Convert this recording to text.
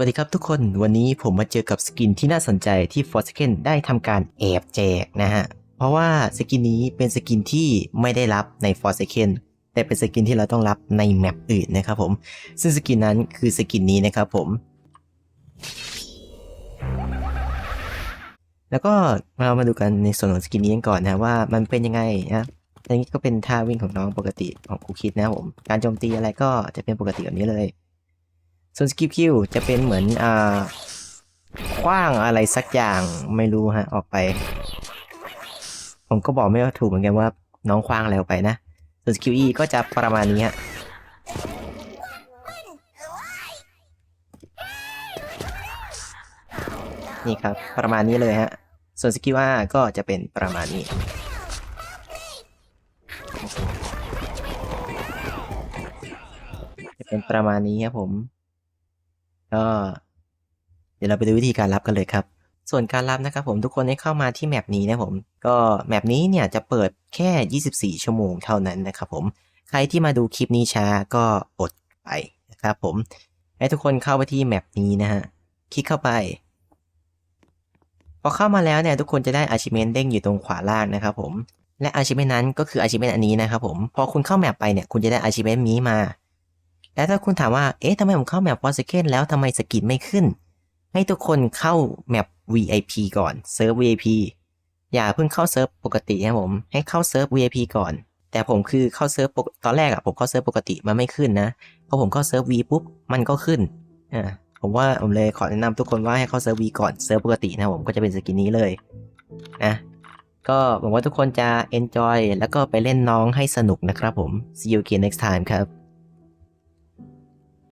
วัสดีครับทุกคนวันนี้ผมมาเจอกับสกินที่น่าสนใจที่ f o r s a k e n ได้ทำการแอบแจกนะฮะ เพราะว่าสกินนี้เป็นสกินที่ไม่ได้รับใน f o r s a k e n แต่เป็นสกินที่เราต้องรับในแมปอื่นนะครับผม ซึ่งสกินนั้นคือสกินนี้นะครับผม แล้วก็เรามาดูกันในส่วนของสกินนี้กันก่อนนะว่ามันเป็นยังไงนะอันนี้ก็เป็นท่าวิ่งของน้องปกติของครูคิดนะครับผม การโจมตีอะไรก็จะเป็นปกติแบบนี้เลย ส่วนสกิปคิวจะเป็นเหมือนอ่าคว้างอะไรสักอย่างไม่รู้ฮะ ออกไป ผมก็บอกไม่ถูกเหมือนกันว่าน้องคว้างอะไรออกไปนะ ส่วนสกิลอีก็จะประมาณนี้ฮะนี่ครับ ประมาณนี้เลยฮะ ส่วนสกิลอาก็จะเป็นประมาณนี้จะเป็นประมาณนี้ครับผม ก็เดี๋ยวเราไปดูวิธีการรับกันเลยครับ ส่วนการรับนะครับผมทุกคนให้เข้ามาที่แมปนี้นะผม ก็แมปนี้เนี่ยจะเปิดแค่ 24 ชั่วโมงเท่านั้นนะครับผม ใครที่มาดูคลิปนี้ช้าก็อดไปนะครับผม ให้ทุกคนเข้าไปที่แมปนี้นะฮะ คลิกเข้าไป พอเข้ามาแล้วเนี่ยทุกคนจะได้ achievement เด้งอยู่ตรงขวาล่างนะครับผม และ achievement นั้นก็คือ achievement อันนี้นะครับผม พอคุณเข้าแมปไปเนี่ยคุณจะได้ achievement นี้มา และถ้าคุณถามว่า เอ๊ะทำไมผมเข้าแมป f o r s a k e n แล้วทำไมสกินไม่ขึ้น ให้ทุกคนเข้าแมป VIP ก่อนเซิร์ฟ VIP อย่าเพิ่งเข้าเซิร์ฟปกตินะผม ให้เข้าเซิร์ฟ VIP ก่อน แต่ผมคือเข้าเซิร์ฟตอนแรกอะผมเข้าเซิร์ฟปกติมันไม่ขึ้นนะพอผมเข้าเซิร์ฟ V ปุ๊บมันก็ขึ้นอ่าผมว่าผมเลยขอแนะนำทุกคนว่าให้เข้าเซิร์ฟ V ก่อนเซิร์ฟปกตินะผมก็จะเป็นสกินนี้เลยนะก็หวังว่าทุกคนจะ enjoy แล้วก็ไปเล่นน้องให้สนุกนะครับผม see you again next time ครับ